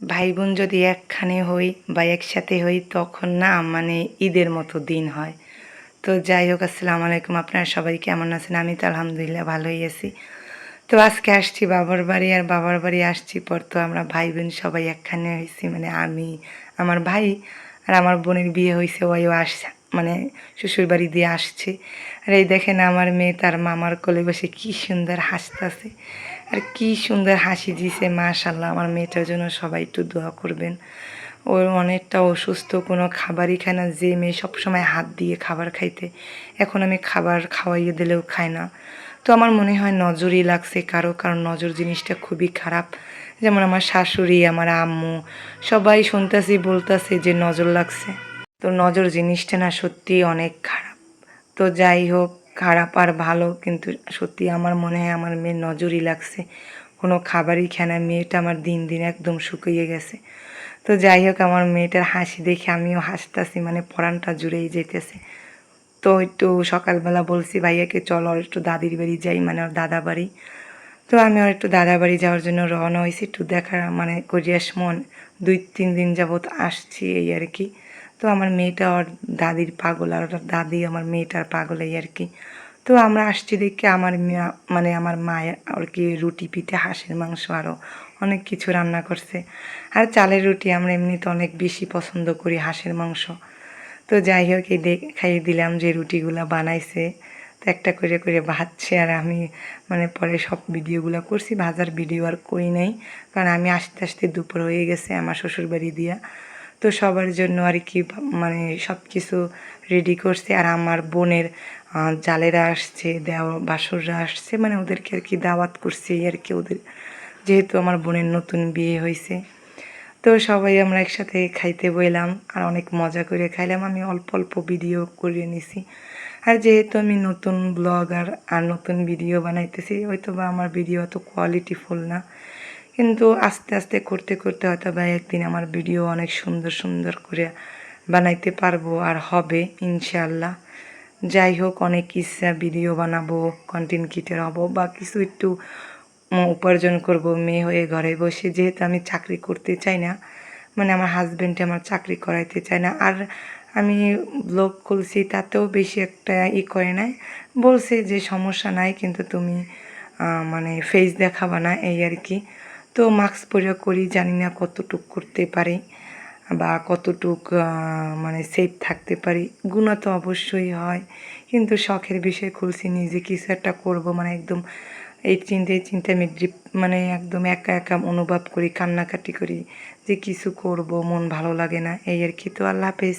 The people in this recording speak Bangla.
ভাই বোন যদি একখানে হই বা একসাথে হই, তখন না মানে ঈদের মতো দিন হয়। তো যাই হোক, আসসালামু আলাইকুম। আপনারা সবাই কেমন আছেন? আমি তো আলহামদুলিল্লাহ ভালোই আছি। তো আজকে আসছি বাবার বাড়ি আর বাবার বাড়ি আসছি পর তো আমরা ভাই বোন সবাই একখানে হয়েছি মানে আমি, আমার ভাই আর আমার বোনের বিয়ে হয়েছে ওইও আসছে মানে শ্বশুর বাড়ি দিয়ে আসছে। আর এই দেখেন আমার মেয়ে তার মামার কোলে বসে কি সুন্দর হাসতেছে। আর কি সুন্দর হাসি দিছে মাশাল্লাহ আমার মেয়েটার জন্য সবাই একটু দোয়া করবেন। ওর অনেকটা অসুস্থ, কোনো খাবারই খায় না। যে মেয়ে সবসময় হাত দিয়ে খাবার খাইতে, এখন আমি খাবার খাওয়াইয়ে দিলেও খায় না। তো আমার মনে হয় নজরই লাগছে কারও, কারণ নজর জিনিসটা খুবই খারাপ। যেমন আমার শাশুড়ি, আমার আম্মু, সবাই শুনতেছি, বলতেছে যে নজর লাগছে। তো নজর জিনিসটা না সত্যি অনেক খারাপ। তো যাই হোক খারাপ আর ভালো, কিন্তু সত্যি আমার মনে হয় আমার মেয়ের নজরই লাগছে। কোনো খাবারই খায় না, মেয়েটা আমার দিন দিন একদম শুকিয়ে গেছে। তো যাই হোক, আমার মেয়েটার হাসি দেখে আমিও হাসতেছি মানে পরানটা জুড়েই যেতেছে। তো একটু সকালবেলা বলছি, ভাইয়াকে চলো আর একটু দাদির বাড়ি যাই মানে ওর দাদা বাড়ি। তো আমি আর একটু দাদা বাড়ি যাওয়ার জন্য রওনা হয়েছি, একটু দেখার মানে করিয়াস মন। দুই তিন দিন যাবৎ আসছি এই আর কি। তো আমার মেয়েটা ওর দাদির পাগল আর ওর দাদি আমার মেয়েটার পাগল এই আর কি। তো আমরা আসছি দেখে আমার মানে আমার মায়ের আর কি রুটি পিঠে, হাঁসের মাংস আরও অনেক কিছু রান্না করছে। আর চালের রুটি আমরা এমনিতে অনেক বেশি পছন্দ করি হাঁসের মাংস। তো যাই হোক, এই খাইয়ে দিলাম যে রুটিগুলো বানাইছে। তো একটা করে করে ভাজছে আর আমি মানে পরে সব ভিডিওগুলো করছি ভাজার ভিডিও আর করি নাই। কারণ আমি আস্তে আস্তে দুপুর হয়ে গেছে আমার শ্বশুরবাড়ি দিয়া। তো সবার জন্য আর কি মানে সব কিছু রেডি করছে। আর আমার বোনের জালেরা আসছে, দেওয়া, বাসররা আসছে মানে ওদেরকে আর কি দাওয়াত করছে আর কি ওদের, যেহেতু আমার বোনের নতুন বিয়ে হয়েছে তো সবাই আমরা একসাথে খাইতে বইলাম আর অনেক মজা করে খাইলাম। আমি অল্প অল্প ভিডিও করে নিছি। আর যেহেতু আমি নতুন ব্লগার আর নতুন ভিডিও বানাইতেছি হয়তো বা আমার ভিডিও অত কোয়ালিটিফুল না। কিন্তু আস্তে আস্তে করতে করতে হয়তো বা একদিন আমার ভিডিও অনেক সুন্দর সুন্দর করে বানাইতে পারব আর হবে ইনশাল্লাহ যাই হোক, অনেক ইচ্ছা ভিডিও বানাবো কন্টেন্ট কিটের হব বা কিছু একটু উপার্জন করব, মেয়ে হয়ে ঘরে বসে, যেহেতু আমি চাকরি করতে চাই না মানে আমার হাজব্যান্ডে আমার চাকরি করাইতে চায় না, আর আমি ব্লগ খুলছি, তাতেও বেশি একটা ই করে নাই। বলছে যে, সমস্যা নাই, কিন্তু তুমি মানে ফেস দেখাবা না, এই আর কি। তো মাস্ক পরে করি, জানি না কতটুক করতে পারি বা কতটুক মানে সেফ থাকতে পারি। গুণা তো অবশ্যই হয়, কিন্তু শখের বিষয় খুলছি, নিজে কিছু একটা করব মানে একদম এই চিন্তায় চিন্তায় আমি ড্রিপ মানে একদম একা একা অনুভব করি, কান্নাকাটি করি যে কিছু করব, মন ভালো লাগে না, এই আর কি। তো আল্লাহ হাফেজ।